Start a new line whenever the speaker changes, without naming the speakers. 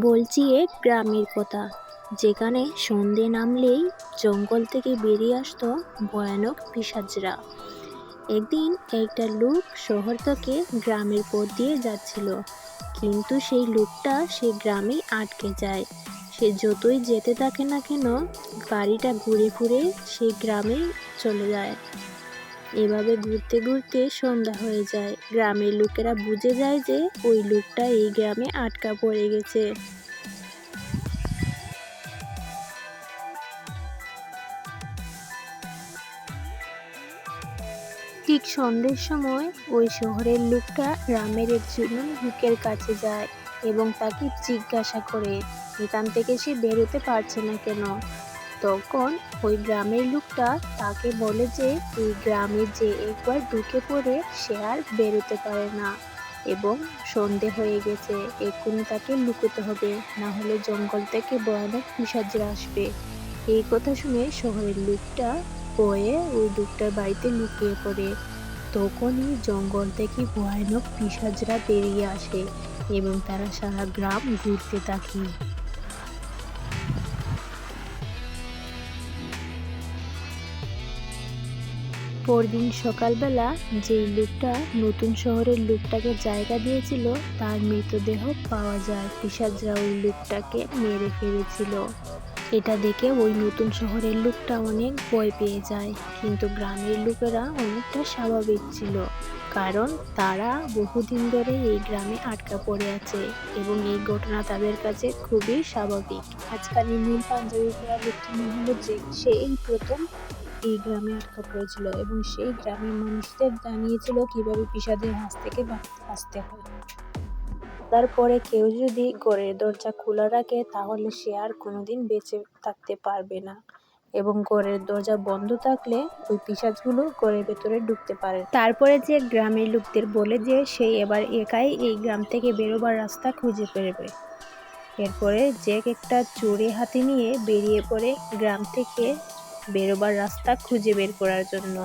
বলছি এক গ্রামের কথা। যেখানে সন্ধে নামলেই জঙ্গল থেকে বেরিয়ে আসতো ভয়ানক পিশাচরা একদিন একটা লোক শহর থেকে গ্রামের পথ দিয়ে যাচ্ছিল। কিন্তু সেই লোকটা সেই গ্রামেই আটকে যায়। সে যতই যেতে থাকে না কেন, গাড়িটা ঘুরে ঘুরে সেই গ্রামেই চলে যায়। এভাবে ঘুরতে ঘুরতে সন্ধ্যা হয়ে যায়। গ্রামের লোকেরা বুঝে যায় যে ওই লোকটা এই গ্রামে আটকা পড়ে গেছে। ঠিক সন্ধ্যের সময় ওই শহরের লোকটা গ্রামের একজন লোকের কাছে যায় এবং তাকে জিজ্ঞাসা করে, এখান থেকে সে বেরোতে পারছে না কেন? তখন ওই গ্রামের লোকটা তাকে বলে যে, এই গ্রামে যে একবার ঢুকে পড়ে, সে আর বেরোতে পারে না এবং সন্ধে হয়ে গেছে। এক্ষুনি তাকে লুকোতে হবে, না হলে জঙ্গল থেকে ভয়ানক পিসাজরা আসবে। এই কথা শুনে শহরের লোকটা বয়ে ওই লোকটার বাড়িতে লুকিয়ে পড়ে। তখনই জঙ্গল থেকে ভয়ানক পিসাজরা বেরিয়ে আসে এবং তারা সারা গ্রাম ঘুরতে থাকে। পরদিন সকালবেলা যেই লোকটা নতুন শহরের লোকটাকে জায়গা দিয়েছিল, তার মৃতদেহ পাওয়া যায়। পিসাজরা ওই লোকটাকে মেরে ফেলেছিল। এটা দেখে ওই নতুন শহরের লোকটা অনেক ভয় পেয়ে যায়। কিন্তু গ্রামের লোকেরা অনেকটা স্বাভাবিক ছিল। কারণ তারা বহুদিন ধরে এই গ্রামে আটকা পড়ে আছে এবং এই ঘটনা তাদের কাছে খুবই স্বাভাবিক। আজকাল নীল পাঞ্জাবি লোকটি মনে যে সেই প্রথম এই গ্রামে আটকা পড়েছিল এবং সেই গ্রামের মানুষদের জানিয়েছিল কীভাবে পিসাদের হাত থেকে বাঁচতে হয়। তারপরে কেউ যদি ঘরের দরজা খোলা রাখে, তাহলে সে আর কোনোদিন বেঁচে থাকতে পারবে না এবং ঘরের দরজা বন্ধ থাকলে ওই পিসাজগুলো ঘরের ভেতরে ঢুকতে পারে। তারপরে যে গ্রামের লোকদের বলে যে সে এবার একাই এই গ্রাম থেকে বেরোবার রাস্তা খুঁজে পেরবে। এরপরে যে একটা চুরি হাতে নিয়ে বেরিয়ে পড়ে গ্রাম থেকে বেরোবার রাস্তা খুঁজে বের করার জন্য।